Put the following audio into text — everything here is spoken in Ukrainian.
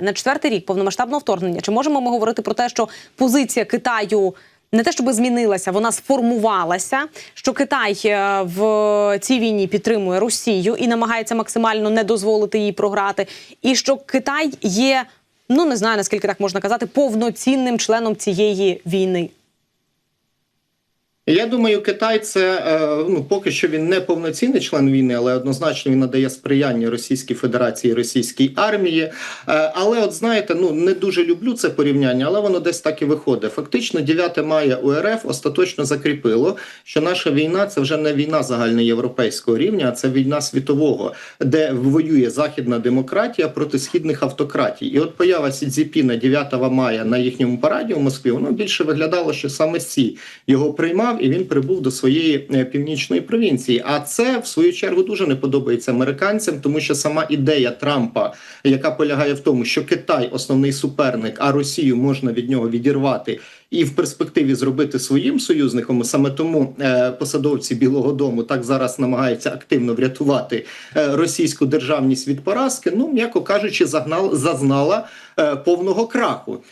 На четвертий рік повномасштабного вторгнення чи можемо ми говорити про те, що позиція Китаю не те, щоб змінилася, вона сформувалася. Що Китай е, в цій війні підтримує Росію і намагається максимально не дозволити їй програти, і що Китай є, ну не знаю наскільки так можна казати, повноцінним членом цієї війни. Я думаю, Китай це е, ну поки що він не повноцінний член війни, але однозначно він надає сприяння Російській Федерації, російській армії. Е, Але, от знаєте, ну не дуже люблю це порівняння, але воно десь так і виходить. Фактично, 9 мая УРФ остаточно закріпило, що наша війна це вже не війна загальноєвропейського рівня, а це війна світового, де воює західна демократія проти східних автократій. І от поява Сі Цзіпіна 9 мая на їхньому параді в Москві, воно більше виглядало, що саме Сі його приймав і він прибув до своєї е, північної провінції. А це в свою чергу дуже не подобається американцям, тому що сама ідея Трампа, яка полягає в тому, що Китай основний суперник, а Росію можна від нього відірвати. І в перспективі зробити своїм союзником саме тому е, посадовці Білого Дому так зараз намагаються активно врятувати е, російську державність від поразки. Ну м'яко кажучи, загнал зазнала повного краху.